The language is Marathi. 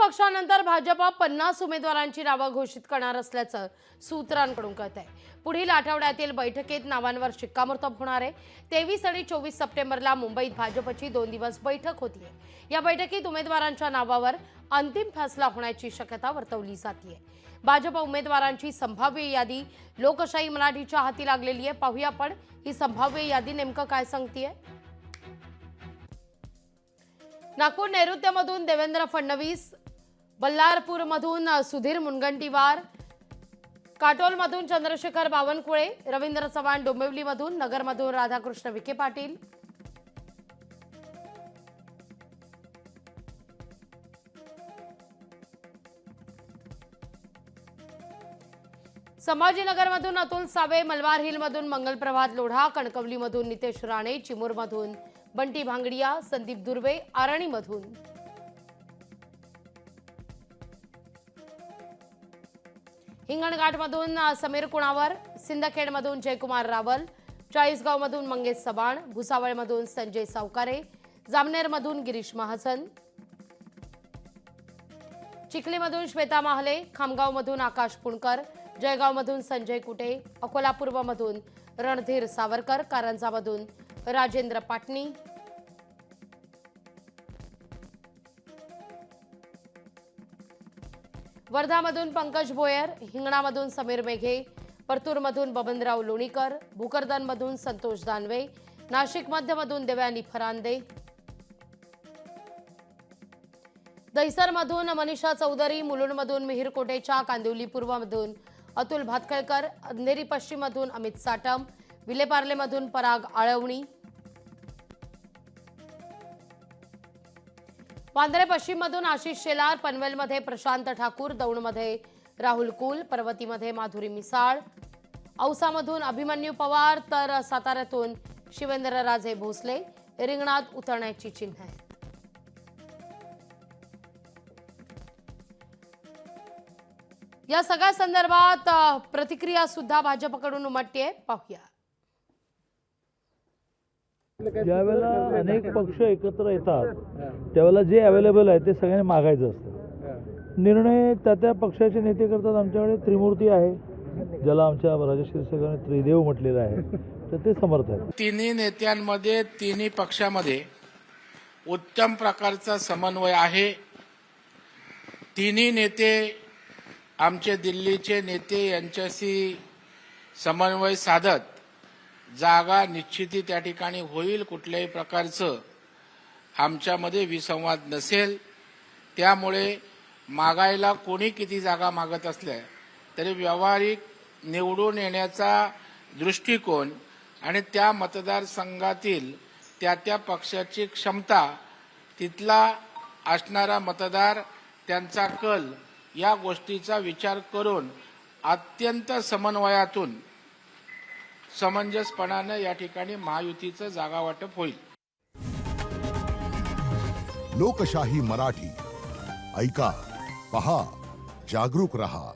पक्षानंतर भाजप पन्नास उमेदवारांची नावं घोषित करणार असल्याचं सूत्रांकडून कळत आहे पुढील आठवड्यातील बैठकीत नावांवर शिक्कामोर्तब होणार आहे. तेवीस आणि चोवीस सप्टेंबरला मुंबईत भाजपची दोन दिवस बैठक होतीये. या बैठकीत उमेदवारांच्या नावावर अंतिम फैसला होण्याची शक्यता वर्तवली जाते भाजप उमेदवारांची संभाव्य यादी लोकशाही मराठीच्या हाती लागलेली आहे. पाहूया आपण ही संभाव्य यादी नेमकं काय सांगतेय. नागपूर नैऋत्यमधून देवेंद्र फडणवीस बल्लारपूरमधून मधून सुधीर मुनगंटीवार काटोलमधून चंद्रशेखर बावनकुळे रवींद्र चव्हाण डोंबिवलीमधून नगरमधून राधाकृष्ण विखे पाटील. संभाजीनगरमधून अतुल सावे मलबार हिलमधून मंगल प्रभात लोढा कणकवलीमधून नितेश राणे चिमूरमधून बंटी भांगडिया संदीप दुर्वे आरणीमधून हिंगणघाटमधून समीर कुणावर? सिंदखेडमधून जयकुमार रावल चाळीसगावमधून मंगेश चव्हाण भुसावळमधून संजय सावकारे जामनेरमधून गिरीश महाजन चिखलीमधून श्वेता महाले खामगावमधून आकाश पुणकर जळगावमधून संजय कुटे अकोला पूर्वमधून रणधीर सावरकर कारंजामधून राजेंद्र पाटणी वर्धामधून पंकज भोयर हिंगणामधून समीर मेघे परतूरमधून बबनराव लोणीकर भोकरदनमधून संतोष दानवे नाशिक मध्यमधून देवयानी फरांदे. दहिसरमधून मनीषा चौधरी मुलुंडमधून मिहीर कोटेच्या कांदिवली पूर्वमधून अतुल भातखळकर अंधेरी पश्चिममधून अमित साटम विलेपार्लेमधून पराग आळवणी वांद्रे पश्चिममधून आशिष शेलार पनवेलमध्ये प्रशांत ठाकूर दौंडमध्ये राहुल कुल पर्वतीमध्ये माधुरी मिसाळ औसामधून अभिमन्यू पवार तर साताऱ्यातून शिवेंद्रराजे भोसले रिंगणात उतरण्याची चिन्ह आहेत या सगळ्या संदर्भात प्रतिक्रिया सुद्धा भाजपकडून उमटते पाहूया. ज्यावेळेला अनेक पक्ष एकत्र येतात त्यावेळेला जे अवेलेबल आहे ते सगळ्यांनी मागायचं असतं. निर्णय त्या त्या पक्षाचे नेते करतात. आमच्याकडे त्रिमूर्ती आहे ज्याला आमच्या राजश्री सगळ्यांनी त्रिदेव म्हटलेलं आहे. तर ते समर्थ आहेत. तिन्ही नेत्यांमध्ये तिन्ही पक्षामध्ये उत्तम प्रकारचा समन्वय आहे. तिन्ही नेते आमचे दिल्लीचे नेते यांच्याशी समन्वय साधत जागा निश्चिती त्या ठिकाणी होईल कुठल्याही प्रकारचं आमच्यामध्ये विसंवाद नसेल. त्यामुळे मागायला कोणी किती जागा मागत असल्या तरी व्यावहारिक निवडून येण्याचा दृष्टिकोन आणि त्या मतदारसंघातील त्या त्या पक्षाची क्षमता तिथला असणारा मतदार त्यांचा कल या गोष्टीचा विचार करून अत्यंत समन्वयातून समंजसपणानं या ठिकाणी महायुतीचं जागा वाटप होईल. लोकशाही मराठी. ऐका पहा जागरूक रहा.